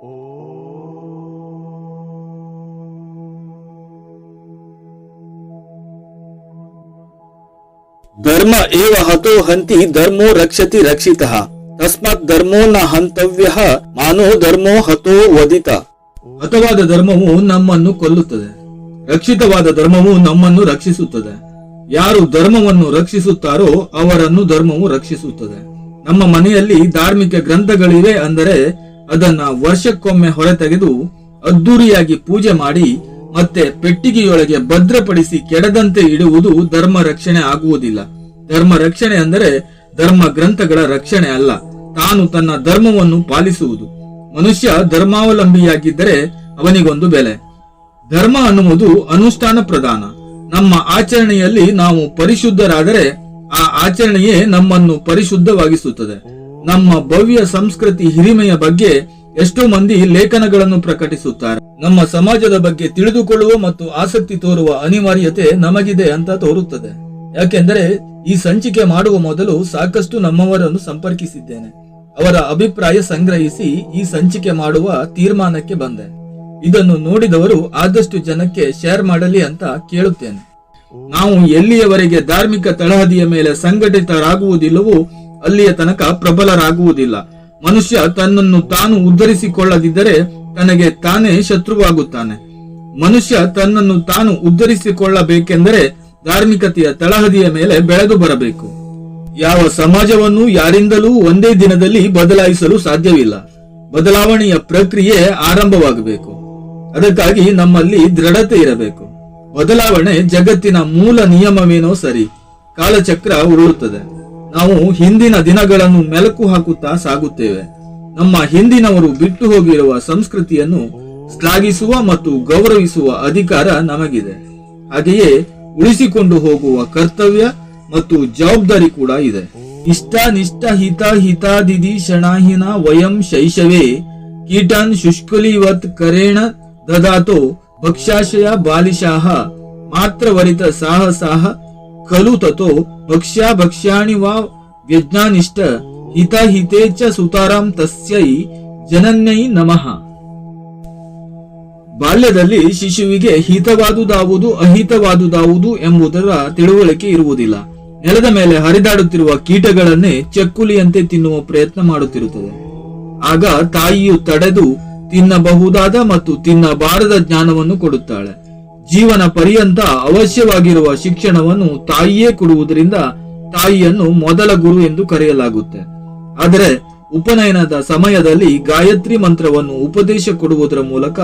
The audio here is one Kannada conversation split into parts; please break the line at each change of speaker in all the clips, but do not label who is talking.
ಧರ್ಮ ಏವ ಹತೋ ಹಂತಿ ಧರ್ಮೋ ರಕ್ಷತಿ ರಕ್ಷಿತಃ ತಸ್ಮಾತ್ ಧರ್ಮೋ ನ ಹಂತವ್ಯ ಮಾನೋ ಧರ್ಮೋ ಹತೋ ವದಿತ
ಹತವಾದ ಧರ್ಮವು ನಮ್ಮನ್ನು ಕೊಲ್ಲುತ್ತದೆ। ರಕ್ಷಿತವಾದ ಧರ್ಮವು ನಮ್ಮನ್ನು ರಕ್ಷಿಸುತ್ತದೆ। ಯಾರು ಧರ್ಮವನ್ನು ರಕ್ಷಿಸುತ್ತಾರೋ ಅವರನ್ನು ಧರ್ಮವು ರಕ್ಷಿಸುತ್ತದೆ। ನಮ್ಮ ಮನೆಯಲ್ಲಿ ಧಾರ್ಮಿಕ ಗ್ರಂಥಗಳಿವೆ ಅಂದರೆ ಅದನ್ನ ವರ್ಷಕ್ಕೊಮ್ಮೆ ಹೊರತೆಗೆದು ಅದ್ದೂರಿಯಾಗಿ ಪೂಜೆ ಮಾಡಿ, ಮತ್ತೆ ಪೆಟ್ಟಿಗೆಯೊಳಗೆ ಭದ್ರಪಡಿಸಿ ಕೆಡದಂತೆ ಇಡುವುದು ಧರ್ಮ ರಕ್ಷಣೆ ಆಗುವುದಿಲ್ಲ. ಧರ್ಮ ರಕ್ಷಣೆ ಅಂದರೆ ಧರ್ಮ ಗ್ರಂಥಗಳ ರಕ್ಷಣೆ ಅಲ್ಲ. ತಾನು ತನ್ನ ಧರ್ಮವನ್ನು ಪಾಲಿಸುವುದು. ಮನುಷ್ಯ ಧರ್ಮಾವಲಂಬಿಯಾಗಿದ್ದರೆ ಅವನಿಗೊಂದು ಬೆಲೆ. ಧರ್ಮ ಅನ್ನುವುದು ಅನುಷ್ಠಾನ ಪ್ರಧಾನ. ನಮ್ಮ ಆಚರಣೆಯಲ್ಲಿ ನಾವು ಪರಿಶುದ್ಧರಾದರೆ ಆ ಆಚರಣೆಯೇ ನಮ್ಮನ್ನು ಪರಿಶುದ್ಧವಾಗಿಸುತ್ತದೆ. ನಮ್ಮ ಭವ್ಯ ಸಂಸ್ಕೃತಿ ಹಿರಿಮೆಯ ಬಗ್ಗೆ ಎಷ್ಟೋ ಮಂದಿ ಲೇಖನಗಳನ್ನು ಪ್ರಕಟಿಸುತ್ತಾರೆ. ನಮ್ಮ ಸಮಾಜದ ಬಗ್ಗೆ ತಿಳಿದುಕೊಳ್ಳುವ ಮತ್ತು ಆಸಕ್ತಿ ತೋರುವ ಅನಿವಾರ್ಯತೆ ನಮಗಿದೆ ಅಂತ ತೋರುತ್ತದೆ. ಯಾಕೆಂದರೆ ಈ ಸಂಚಿಕೆ ಮಾಡುವ ಮೊದಲು ಸಾಕಷ್ಟು ನಮ್ಮವರನ್ನು ಸಂಪರ್ಕಿಸಿದ್ದೇನೆ. ಅವರ ಅಭಿಪ್ರಾಯ ಸಂಗ್ರಹಿಸಿ ಈ ಸಂಚಿಕೆ ಮಾಡುವ ತೀರ್ಮಾನಕ್ಕೆ ಬಂದೆ. ಇದನ್ನು ನೋಡಿದವರು ಆದಷ್ಟು ಜನಕ್ಕೆ ಶೇರ್ ಮಾಡಲಿ ಅಂತ ಕೇಳುತ್ತೇನೆ. ನಾವು ಎಲ್ಲಿಯವರೆಗೆ ಧಾರ್ಮಿಕ ತಳಹದಿಯ ಮೇಲೆ ಸಂಘಟಿತರಾಗುವುದಿಲ್ಲವೋ ಅಲ್ಲಿಯ ತನಕ ಪ್ರಬಲರಾಗುವುದಿಲ್ಲ. ಮನುಷ್ಯ ತನ್ನನ್ನು ತಾನು ಉದ್ಧರಿಸಿಕೊಳ್ಳದಿದ್ದರೆ ತನಗೆ ತಾನೇ ಶತ್ರುವಾಗುತ್ತಾನೆ. ಮನುಷ್ಯ ತನ್ನನ್ನು ತಾನು ಉದ್ಧರಿಸಿಕೊಳ್ಳಬೇಕೆಂದರೆ ಧಾರ್ಮಿಕತೆಯ ತಳಹದಿಯ ಮೇಲೆ ಬೆಳೆದು ಬರಬೇಕು. ಯಾವ ಸಮಾಜವನ್ನು ಯಾರಿಂದಲೂ ಒಂದೇ ದಿನದಲ್ಲಿ ಬದಲಾಯಿಸಲು ಸಾಧ್ಯವಿಲ್ಲ. ಬದಲಾವಣೆಯ ಪ್ರಕ್ರಿಯೆ ಆರಂಭವಾಗಬೇಕು. ಅದಕ್ಕಾಗಿ ನಮ್ಮಲ್ಲಿ ದೃಢತೆ ಇರಬೇಕು. ಬದಲಾವಣೆ ಜಗತ್ತಿನ ಮೂಲ ನಿಯಮವೇನೋ ಸರಿ. ಕಾಲಚಕ್ರ ಉರುಳುತ್ತದೆ. ನಾವು ಹಿಂದಿನ ದಿನಗಳನ್ನು ಮೆಲುಕು ಹಾಕುತ್ತಾ ಸಾಗುತ್ತೇವೆ. ನಮ್ಮ ಹಿಂದಿನವರು ಬಿಟ್ಟು ಹೋಗಿರುವ ಸಂಸ್ಕೃತಿಯನ್ನು ಶ್ಲಾಘಿಸುವ ಮತ್ತು ಗೌರವಿಸುವ ಅಧಿಕಾರ ನಮಗಿದೆ. ಹಾಗೆಯೇ ಉಳಿಸಿಕೊಂಡು ಹೋಗುವ ಕರ್ತವ್ಯ ಮತ್ತು ಜವಾಬ್ದಾರಿ ಕೂಡ ಇದೆ. ಇಷ್ಟ ನಿಷ್ಠ ಹಿತ ಹಿತಾದಿದಿ ಶಣಾಹಿನ ವಯಂ ಶೈಶವೇ, ಕೀಟಾನ್ ಶುಷ್ಕುಲಿವತ್ ಕರೇಣ ದದಾತೋ ಭಕ್ಷಾಶಯ ಬಾಲಿಶಾಹ ಮಾತ್ರವರಿತ ಸಾಹಸಾಹ, ಖಲು ತತೋ ಭಕ್ಷ್ಯ ಭಕ್ಷ್ಯಾಣಿ ವಾ ವ್ಯಜ್ಞಾನಿಷ್ಠ ಹಿತ ಹಿತೇ ಚ ಸುತಾರಾಂ ತಸ್ಯೈ ಜನನ್ಯೈ ನಮಃ. ಬಾಲ್ಯದಲ್ಲಿ ಶಿಶುವಿಗೆ ಹಿತವಾದುದಾವುದು ಅಹಿತವಾದುದಾವುದು ಎಂಬುದರ ತಿಳುವಳಿಕೆ ಇರುವುದಿಲ್ಲ. ನೆಲದ ಮೇಲೆ ಹರಿದಾಡುತ್ತಿರುವ ಕೀಟಗಳನ್ನೇ ಚಕ್ಕುಲಿಯಂತೆ ತಿನ್ನುವ ಪ್ರಯತ್ನ ಮಾಡುತ್ತಿರುತ್ತದೆ. ಆಗ ತಾಯಿಯು ತಡೆದು ತಿನ್ನಬಹುದಾದ ಮತ್ತು ತಿನ್ನಬಾರದ ಜ್ಞಾನವನ್ನು ಕೊಡುತ್ತಾಳೆ. ಜೀವನ ಪರ್ಯಂತ ಅವಶ್ಯವಾಗಿರುವ ಶಿಕ್ಷಣವನ್ನು ತಾಯಿಯೇ ಕೊಡುವುದರಿಂದ ತಾಯಿಯನ್ನು ಮೊದಲ ಗುರು ಎಂದು ಕರೆಯಲಾಗುತ್ತೆ. ಆದರೆ ಉಪನಯನದ ಸಮಯದಲ್ಲಿ ಗಾಯತ್ರಿ ಮಂತ್ರವನ್ನು ಉಪದೇಶ ಕೊಡುವುದರ ಮೂಲಕ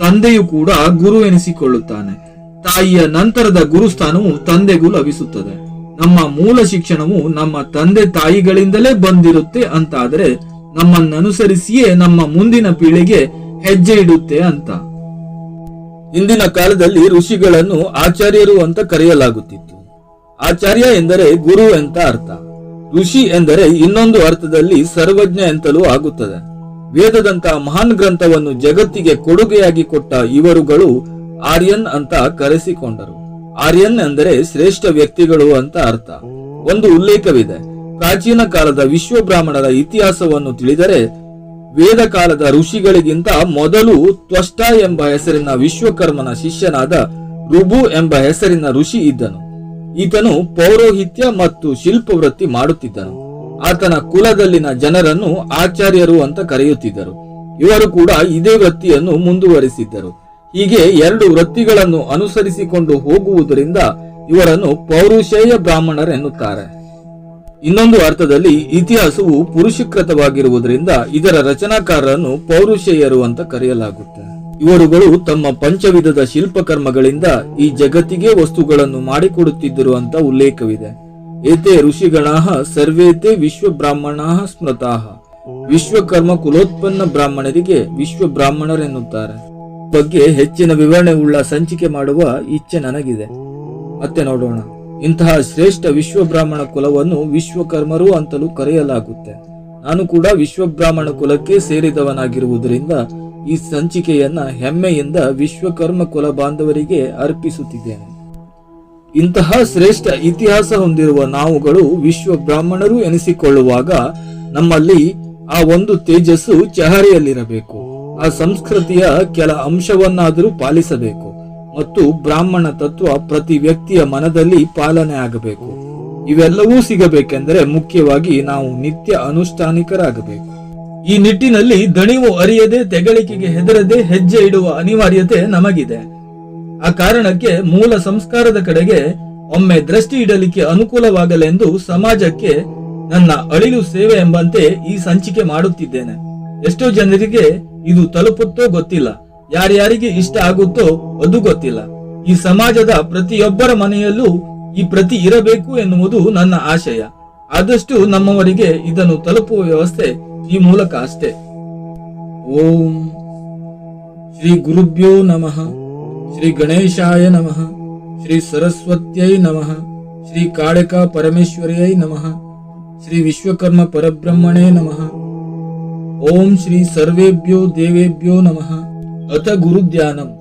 ತಂದೆಯು ಕೂಡ ಗುರು ಎನಿಸಿಕೊಳ್ಳುತ್ತಾನೆ. ತಾಯಿಯ ನಂತರದ ಗುರುಸ್ಥಾನವು ತಂದೆಗೂ ಲಭಿಸುತ್ತದೆ. ನಮ್ಮ ಮೂಲ ಶಿಕ್ಷಣವು ನಮ್ಮ ತಂದೆ ತಾಯಿಗಳಿಂದಲೇ ಬಂದಿರುತ್ತೆ ಅಂತಾದರೆ ನಮ್ಮನ್ನನುಸರಿಸಿಯೇ ನಮ್ಮ ಮುಂದಿನ ಪೀಳಿಗೆ ಹೆಜ್ಜೆ ಇಡುತ್ತೆ ಅಂತ. ಇಂದಿನ ಕಾಲದಲ್ಲಿ ಋಷಿಗಳನ್ನು ಆಚಾರ್ಯರು ಅಂತ ಕರೆಯಲಾಗುತ್ತಿತ್ತು. ಆಚಾರ್ಯ ಎಂದರೆ ಗುರು ಅಂತ ಅರ್ಥ. ಋಷಿ ಎಂದರೆ ಇನ್ನೊಂದು ಅರ್ಥದಲ್ಲಿ ಸರ್ವಜ್ಞ ಎಂತಲೂ ಆಗುತ್ತದೆ. ವೇದದಂತಹ ಮಹಾನ್ ಗ್ರಂಥವನ್ನು ಜಗತ್ತಿಗೆ ಕೊಡುಗೆಯಾಗಿ ಕೊಟ್ಟ ಇವರುಗಳು ಆರ್ಯನ್ ಅಂತ ಕರೆಸಿಕೊಂಡರು. ಆರ್ಯನ್ ಎಂದರೆ ಶ್ರೇಷ್ಠ ವ್ಯಕ್ತಿಗಳು ಅಂತ ಅರ್ಥ. ಒಂದು ಉಲ್ಲೇಖವಿದೆ. ಪ್ರಾಚೀನ ಕಾಲದ ವಿಶ್ವ ಬ್ರಾಹ್ಮಣರ ಇತಿಹಾಸವನ್ನು ತಿಳಿದರೆ ವೇದ ಕಾಲದ ಋಷಿಗಳಿಗಿಂತ ಮೊದಲು ತ್ವಷ್ಟ ಎಂಬ ಹೆಸರಿನ ವಿಶ್ವಕರ್ಮನ ಶಿಷ್ಯನಾದ ರುಬು ಎಂಬ ಹೆಸರಿನ ಋಷಿ ಇದ್ದನು. ಈತನು ಪೌರೋಹಿತ್ಯ ಮತ್ತು ಶಿಲ್ಪ ವೃತ್ತಿ ಮಾಡುತ್ತಿದ್ದನು. ಆತನ ಕುಲದಲ್ಲಿನ ಜನರನ್ನು ಆಚಾರ್ಯರು ಅಂತ ಕರೆಯುತ್ತಿದ್ದರು. ಇವರು ಕೂಡ ಇದೇ ವೃತ್ತಿಯನ್ನು ಮುಂದುವರಿಸಿದ್ದರು. ಹೀಗೆ ಎರಡು ವೃತ್ತಿಗಳನ್ನು ಅನುಸರಿಸಿಕೊಂಡು ಹೋಗುವುದರಿಂದ ಇವರನ್ನು ಪೌರುಷೇಯ ಬ್ರಾಹ್ಮಣರೆನ್ನುತ್ತಾರೆ. ಇನ್ನೊಂದು ಅರ್ಥದಲ್ಲಿ ಇತಿಹಾಸವು ಪುರುಷಕೃತವಾಗಿರುವುದರಿಂದ ಇದರ ರಚನಾಕಾರರನ್ನು ಪೌರುಷೇಯರು ಅಂತ ಕರೆಯಲಾಗುತ್ತೆ. ಇವರುಗಳು ತಮ್ಮ ಪಂಚವಿಧದ ಶಿಲ್ಪಕರ್ಮಗಳಿಂದ ಈ ಜಗತ್ತಿಗೆ ವಸ್ತುಗಳನ್ನು ಮಾಡಿಕೊಡುತ್ತಿದ್ದರು ಅಂತ ಉಲ್ಲೇಖವಿದೆ. ಏತೆ ಋಷಿಗಣಾಹ ಸರ್ವೇತೆ ವಿಶ್ವ ಬ್ರಾಹ್ಮಣಾಹ ಸ್ಮೃತಾಹ. ವಿಶ್ವಕರ್ಮ ಕುಲೋತ್ಪನ್ನ ಬ್ರಾಹ್ಮಣರಿಗೆ ವಿಶ್ವ ಬ್ರಾಹ್ಮಣರೆನ್ನುತ್ತಾರೆ ಬಗ್ಗೆ ಹೆಚ್ಚಿನ ವಿವರಣೆ ಉಳ್ಳ ಸಂಚಿಕೆ ಮಾಡುವ ಇಚ್ಛೆ ನನಗಿದೆ. ಮತ್ತೆ ನೋಡೋಣ. ಇಂತಹ ಶ್ರೇಷ್ಠ ವಿಶ್ವಬ್ರಾಹ್ಮಣ ಕುಲವನ್ನು ವಿಶ್ವಕರ್ಮರು ಅಂತಲೂ ಕರೆಯಲಾಗುತ್ತೆ. ನಾನು ಕೂಡ ವಿಶ್ವಬ್ರಾಹ್ಮಣ ಕುಲಕ್ಕೆ ಸೇರಿದವನಾಗಿರುವುದರಿಂದ ಈ ಸಂಚಿಕೆಯನ್ನ ಹೆಮ್ಮೆಯಿಂದ ವಿಶ್ವಕರ್ಮ ಕುಲ ಬಾಂಧವರಿಗೆ ಅರ್ಪಿಸುತ್ತಿದ್ದೇನೆ. ಇಂತಹ ಶ್ರೇಷ್ಠ ಇತಿಹಾಸ ಹೊಂದಿರುವ ನಾವುಗಳು ವಿಶ್ವ ಬ್ರಾಹ್ಮಣರು ಎನಿಸಿಕೊಳ್ಳುವಾಗ ನಮ್ಮಲ್ಲಿ ಆ ಒಂದು ತೇಜಸ್ಸು ಚಹರೆಯಲ್ಲಿರಬೇಕು. ಆ ಸಂಸ್ಕೃತಿಯ ಕೆಲ ಅಂಶವನ್ನಾದರೂ ಪಾಲಿಸಬೇಕು. ಮತ್ತು ಬ್ರಾಹ್ಮಣ ತತ್ವ ಪ್ರತಿ ವ್ಯಕ್ತಿಯ ಮನದಲ್ಲಿ ಪಾಲನೆ ಆಗಬೇಕು. ಇವೆಲ್ಲವೂ ಸಿಗಬೇಕೆಂದರೆ ಮುಖ್ಯವಾಗಿ ನಾವು ನಿತ್ಯ ಅನುಷ್ಠಾನಿಕರಾಗಬೇಕು. ಈ ನಿಟ್ಟಿನಲ್ಲಿ ದಣಿವು ಅರಿಯದೆ ತೆಗಳಿಕೆಗೆ ಹೆದರದೆ ಹೆಜ್ಜೆ ಇಡುವ ಅನಿವಾರ್ಯತೆ ನಮಗಿದೆ. ಆ ಕಾರಣಕ್ಕೆ ಮೂಲ ಸಂಸ್ಕಾರದ ಕಡೆಗೆ ಒಮ್ಮೆ ದೃಷ್ಟಿ ಇಡಲಿಕ್ಕೆ ಅನುಕೂಲವಾಗಲೆಂದು ಸಮಾಜಕ್ಕೆ ನನ್ನ ಅಳಿಲು ಸೇವೆ ಎಂಬಂತೆ ಈ ಸಂಚಿಕೆ ಮಾಡುತ್ತಿದ್ದೇನೆ. ಎಷ್ಟೋ ಜನರಿಗೆ ಇದು ತಲುಪುತ್ತೋ ಗೊತ್ತಿಲ್ಲ. ಯಾರ್ಯಾರಿಗೆ ಇಷ್ಟ ಆಗುತ್ತೋ ಅದು ಗೊತ್ತಿಲ್ಲ. ಈ ಸಮಾಜದ ಪ್ರತಿಯೊಬ್ಬರ ಮನೆಯಲ್ಲೂ ಈ ಪ್ರತಿ ಇರಬೇಕು ಎನ್ನುವುದು ನನ್ನ ಆಶಯ. ಆದಷ್ಟು ನಮ್ಮವರಿಗೆ ಇದನ್ನು ತಲುಪುವ ವ್ಯವಸ್ಥೆ ಈ ಮೂಲಕ ಅಷ್ಟೇ. ಓಂ ಶ್ರೀ ಗುರುಭ್ಯೋ ನಮಃ. ಶ್ರೀ ಗಣೇಶಾಯ ನಮಃ. ಶ್ರೀ ಸರಸ್ವತ್ಯೈ ನಮಃ. ಶ್ರೀ ಕಾಳಿಕ ಪರಮೇಶ್ವರ್ಯೈ ನಮಃ. ಶ್ರೀ ವಿಶ್ವಕರ್ಮ ಪರಬ್ರಹ್ಮಣೇ ನಮಃ. ಓಂ ಶ್ರೀ ಸರ್ವೇಭ್ಯೋ ದೇವೇಭ್ಯೋ ನಮಃ. அத குரு தியானம்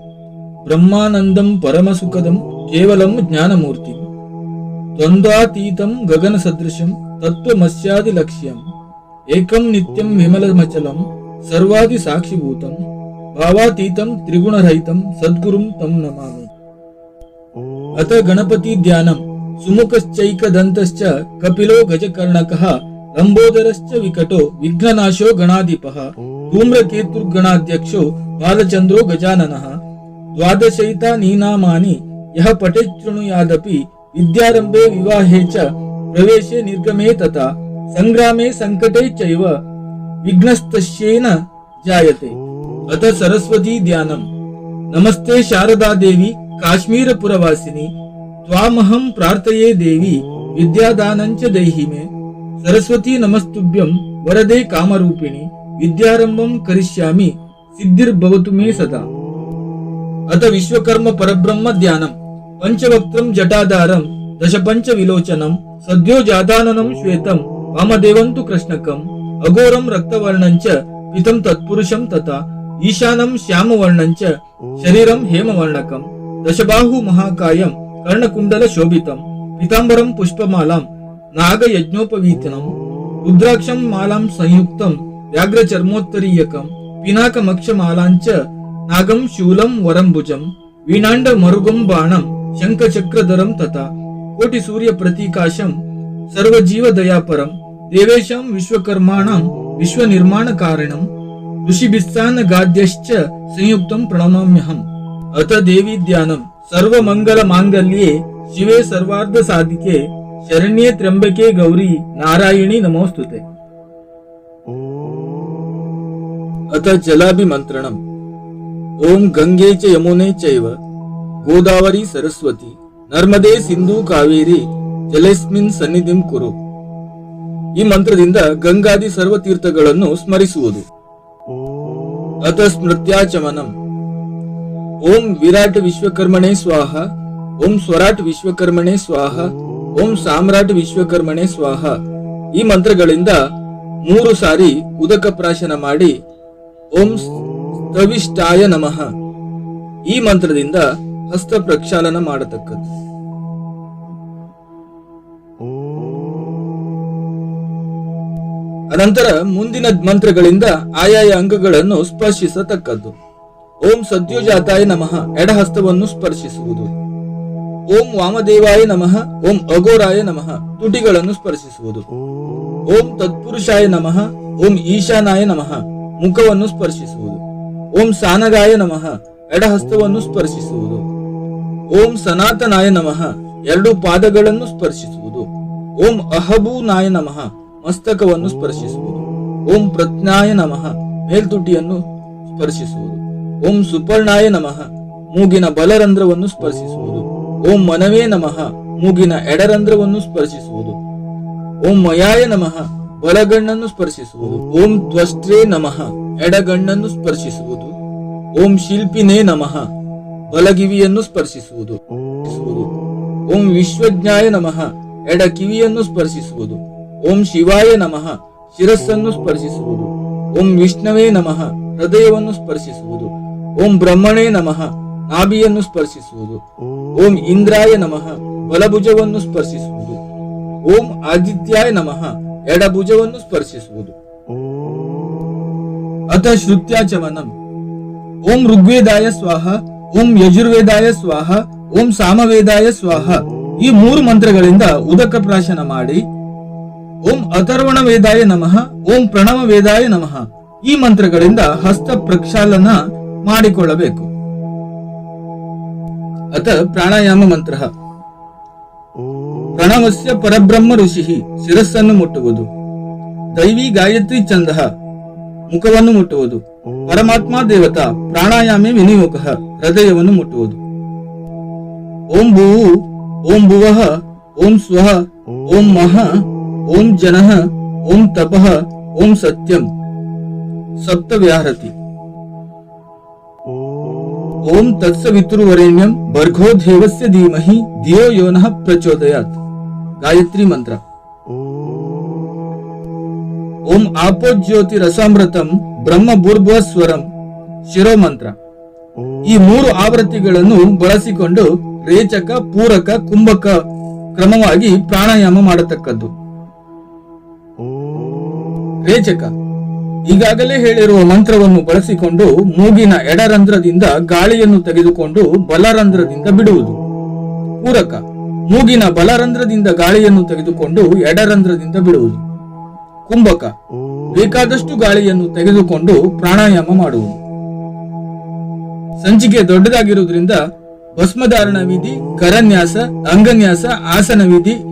பிரம்மானந்தம் பரமசுகதம் கேவலம் ஞானமூர்த்தி துவந்தாதீதம் ககன சதிருஷம் தத்துவமஸ்யாதி லட்சியம் ஏக்கம் நித்தியம் விமலமச்சலம் சர்வாதி சாட்சிபூதம் பாவாதீதம் திரிகுணரஹிதம் சத்குரும் தம் நமாமி அத்த கணபதி தியானம் சுமுகச்சைக்கதந்தச்ச கபிலோ கஜகர்ணகா लंबोदरश्च विकटो विघ्ननाशो गणाधिपः धूम्रकेतुर्गणाध्यक्षो बालचन्द्रो गजानन। द्वादशैता नीनामानि यः पठेच्छृणुयादपि विद्यारम्भे विवाहे च प्रवेशे निर्गमे तथा सङ्ग्रामे सङ्कटे चैव विघ्नस्तस्येन जायते। अथ सरस्वती ध्यानम्। नमस्ते शारदा देवी काश्मीरपुरवासिनि। त्वामहं प्रार्थये देवी विद्यादानञ्च देहि मे। సరస్వతి నమస్తుభ్యం వరదే కామరూపిణి. విద్యారంభం కరిష్యామి సిద్ధిర్భవతు మే సదా. అత విశ్వకర్మ పరబ్రహ్మ ధ్యానం పంచవక్త్రం జటాధారం దశపంచ విలోచనం సద్యోజాదానం శ్వేతం వామదేవంతు కృష్ణకం అఘోరం రక్తవర్ణంచ పితం తత్పురుషం తథా ఈశానం శ్యామవర్ణంచ శరీరం హేమవర్ణకం దశబాహు మహాకాయం కర్ణకుండల శోభితం పితాంబరం పుష్పమాలాం నాగ యజ్ఞోపవీతనం రుద్రాక్షం మాలాం సంయుక్తం వ్యాఘ్ర చర్మోత్తరీయకం పినాక మక్ష మాలాంచ నాగం శూలం వరంభుజం వీణాండ మరుగం బాణం శంఖ చక్రధరం తథా కోటి సూర్య ప్రతీకాశం సర్వజీవ దయాపరం దేవేశం విశ్వకర్మాణం విశ్వ నిర్మాణ కారణం ఋషిభిస్థాన గాద్యశ్చ సంయుక్తం ప్రణమామ్యహం. అత దేవీ ధ్యానం సర్వమంగళ మాంగల్యే శివే సర్వార్థ సాధికే ಶರಣ್ಯೇ ತ್ರಂಬಕೆ ಗೌರಿ ನಾರಾಯಣಿ ನಮೋಸ್ತುತೆ. ಅಥ ಜಲಾಭಿಮಂತ್ರಣಂ. ಓಂ ಗಂಗೆ ಚ ಯಮುನೆ ಚೈವ. ಗೋದಾವರಿ ಸರಸ್ವತಿ. ನರ್ಮದೆ ಸಿಂಧು ಕಾವೇರಿ. ಜಲೇಸ್ಮಿನ್ ಸನ್ನಿಧಿಂ ಕುರು. ಈ ಮಂತ್ರದಿಂದ ಗಂಗಾದಿ ಸರ್ವ ತೀರ್ಥಗಳನ್ನು ಸ್ಮರಿಸುವುದು. ಅಥ ಸ್ಮೃತ್ಯಾಚಮನಂ. ಓಂ ವಿರಾಟ್ ವಿಶ್ವಕರ್ಮಣೆ ಸ್ವಾಹ. ಓಂ ಸ್ವರಾಟ್ ವಿಶ್ವಕರ್ಮಣೆ ಸ್ವಾಹ. ಓಂ ಸಾಮ್ರಾಟ್ ವಿಶ್ವಕರ್ಮಣೆ ಸ್ವಾಹ. ಈ ಮಂತ್ರಗಳಿಂದ ಮೂರು ಸಾರಿ ಉದಕ ಪ್ರಾಶನ ಮಾಡಿ ಓಂ ಸ್ತವಿಷ್ಟಾಯ ನಮಃ. ಈ ಮಂತ್ರದಿಂದ ಹಸ್ತ ಪ್ರಕ್ಷಾಲನ ಮಾಡತಕ್ಕದ್ದು. ಅನಂತರ ಮುಂದಿನ ಮಂತ್ರಗಳಿಂದ ಆಯಾಯ ಅಂಗಗಳನ್ನು ಸ್ಪರ್ಶಿಸತಕ್ಕದ್ದು. ಓಂ ಸದ್ಯೋಜಾತಾಯ ನಮಃ. ಎಡಹಸ್ತವನ್ನು ಸ್ಪರ್ಶಿಸುವುದು. ಓಂ ವಾಮದೇವಾಯ ನಮಃ, ಓಂ ಅಘೋರಾಯ ನಮಃ, ತುಟಿಗಳನ್ನು ಸ್ಪರ್ಶಿಸುವುದು. ಓಂ ತತ್ಪುರುಷಾಯ ನಮಃ, ಓಂ ಈಶಾನಾಯ ನಮಃ, ಮುಖವನ್ನು ಸ್ಪರ್ಶಿಸುವುದು. ಓಂ ಸಾನಗಾಯ ನಮಃ, ಎಡಹಸ್ತವನ್ನು ಸ್ಪರ್ಶಿಸುವುದು. ಓಂ ಸನಾತನಾಯ ನಮಃ, ಎರಡು ಪಾದಗಳನ್ನು ಸ್ಪರ್ಶಿಸುವುದು. ಓಂ ಅಹಬೂನಾಯ ನಮಃ, ಮಸ್ತಕವನ್ನು ಸ್ಪರ್ಶಿಸುವುದು. ಓಂ ಪ್ರಜ್ಞಾಯ ನಮಃ, ಮೇಲ್ತುಟಿಯನ್ನು ಸ್ಪರ್ಶಿಸುವುದು. ಓಂ ಸುಪರ್ಣಾಯ ನಮಃ, ಮೂಗಿನ ಬಲರಂಧ್ರವನ್ನು ಸ್ಪರ್ಶಿಸುವುದು. ಓಂ ಮನವೇ ನಮಃ. ಮೂಗಿನ ಎಡರಂಧ್ರವನ್ನು ಸ್ಪರ್ಶಿಸುವುದು. ಓಂ ಮಯಾಯ ನಮಃ. ಬಲಗಣ್ಣನ್ನು ಸ್ಪರ್ಶಿಸುವುದು. ಓಂ ತ್ವಷ್ಟ್ರೇ ನಮಃ. ಎಡಗಣ್ಣನ್ನು ಸ್ಪರ್ಶಿಸುವುದು. ಓಂ ಶಿಲ್ಪಿನೇ ನಮಃ. ಬಲಗಿವಿಯನ್ನು ಸ್ಪರ್ಶಿಸುವುದು. ಓಂ ವಿಶ್ವಜ್ಞಾಯ ನಮಃ. ಎಡ ಕಿವಿಯನ್ನು ಸ್ಪರ್ಶಿಸುವುದು. ಓಂ ಶಿವಾಯ ನಮಃ. ಶಿರಸ್ಸನ್ನು ಸ್ಪರ್ಶಿಸುವುದು. ಓಂ ವಿಷ್ಣವೇ ನಮಃ. ಹೃದಯವನ್ನು ಸ್ಪರ್ಶಿಸುವುದು. ಓಂ ಬ್ರಹ್ಮಣೇ ನಮಃ. ನಾಭಿಯನ್ನು ಸ್ಪರ್ಶಿಸುವುದು. ಓಂ ಇಂದ್ರಾಯ ನಮಃ, ಬಲಭುಜವನ್ನು ಸ್ಪರ್ಶಿಸುವುದು. ಓಂ ಆದಿತ್ಯಾಯ ನಮಃ, ಎಡಭುಜವನ್ನು ಸ್ಪರ್ಶಿಸುವುದು. ಅಥ ಶ್ರುತ್ಯಾಚಮನಂ. ಓಂ ಋಗ್ವೇದಾಯ ಸ್ವಾಹ, ಓಂ ಯಜುರ್ವೇದಾಯ ಸ್ವಾಹ, ಓಂ ಸಾಮವೇದಾಯ ಸ್ವಾಹ. ಈ ಮೂರು ಮಂತ್ರಗಳಿಂದ ಉದಕ ಪ್ರಾಶನ ಮಾಡಿ, ಓಂ ಅಥರ್ವಣ ವೇದಾಯ ನಮಃ, ಓಂ ಪ್ರಣವ ವೇದಾಯ ನಮಃ. ಈ ಮಂತ್ರಗಳಿಂದ ಹಸ್ತ ಪ್ರಕ್ಷಾಲನ ಮಾಡಿಕೊಳ್ಳಬೇಕು. ಅತ ಪ್ರಾಣಾಯಾಮ ಮಂತ್ರ ಪ್ರಣವಸ್ಯ ಪರಬ್ರಹ್ಮ ಋಷಿ ಶಿರಸ್ಸನ್ನು ಮುಟ್ಟುವುದು। ದೈವಿ ಗಾಯತ್ರಿ ಚಂದ ಮುಖವನ್ನು ಮುಟ್ಟುವುದು। ಪರಮಾತ್ಮ ದೇವತಾ ಪ್ರಾಣಾಯಾಮೆ ವಿನಿಯೋಗ ಹೃದಯವನ್ನು ಮುಟ್ಟುವುದು। ಓಂ ಭೂವು ಓಂ ಭುವ, ಓಂ ಸ್ವ, ಓಂ ಮಹ, ಓಂ ಜನ, ಓಂ ತಪ, ಓಂ ಸತ್ಯಂ। ಸಪ್ತ ವ್ಯಾಹರತಿ ಓಂ ತತ್ಸವಿತುರ್ವರೆಣ್ಯಂ ಭರ್ಗೋ ದೇವಸ್ಯ ಧೀಮಹಿ ಧಿಯೋ ಯೋನಃ ಪ್ರಚೋದಯಾತ್. ಗಾಯತ್ರಿ ಮಂತ್ರ. ಓಂ ಆಪೋ ಜ್ಯೋತಿ ರಸಾಮೃತಂ ಬ್ರಹ್ಮ ಭೂರ್ಭುವ ಸ್ವರಂ ಶಿರೋ ಮಂತ್ರ ಈ ಮೂರು ಆವೃತ್ತಿಗಳನ್ನು ಬಳಸಿಕೊಂಡು ರೇಚಕ, ಪೂರಕ, ಕುಂಭಕ ಕ್ರಮವಾಗಿ ಪ್ರಾಣಾಯಾಮ ಮಾಡತಕ್ಕದ್ದು. ರೇಚಕ. ಈಗಾಗಲೇ ಹೇಳಿರುವ ಮಂತ್ರವನ್ನು ಬಳಸಿಕೊಂಡು ಮೂಗಿನ ಎಡರಂಧ್ರದಿಂದ ಗಾಳಿಯನ್ನು ತೆಗೆದುಕೊಂಡು ಬಲರಂಧ್ರದಿಂದ ಬಿಡುವುದು. ಪೂರಕ. ಮೂಗಿನ ಬಲರಂಧ್ರದಿಂದ ಗಾಳಿಯನ್ನು ತೆಗೆದುಕೊಂಡು ಎಡರಂಧ್ರದಿಂದ ಬಿಡುವುದು. ಕುಂಭಕ. ಬೇಕಾದಷ್ಟು ಗಾಳಿಯನ್ನು ತೆಗೆದುಕೊಂಡು ಪ್ರಾಣಾಯಾಮ ಮಾಡುವುದು. ಸಂಚಿಕೆ ದೊಡ್ಡದಾಗಿರುವುದರಿಂದ ಭಸ್ಮಧಾರಣ ವಿಧಿ, ಕರನ್ಯಾಸ, ಅಂಗನ್ಯಾಸ, ಆಸನ ವಿಧಿ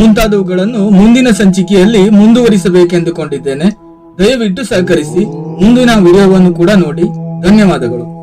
ಮುಂತಾದವುಗಳನ್ನು ಮುಂದಿನ ಸಂಚಿಕೆಯಲ್ಲಿ ಮುಂದುವರಿಸಬೇಕೆಂದುಕೊಂಡಿದ್ದೇನೆ. ದಯವಿಟ್ಟು ಸಹಕರಿಸಿ ಮುಂದಿನ ವಿಡಿಯೋವನ್ನು ಕೂಡ ನೋಡಿ. ಧನ್ಯವಾದಗಳು.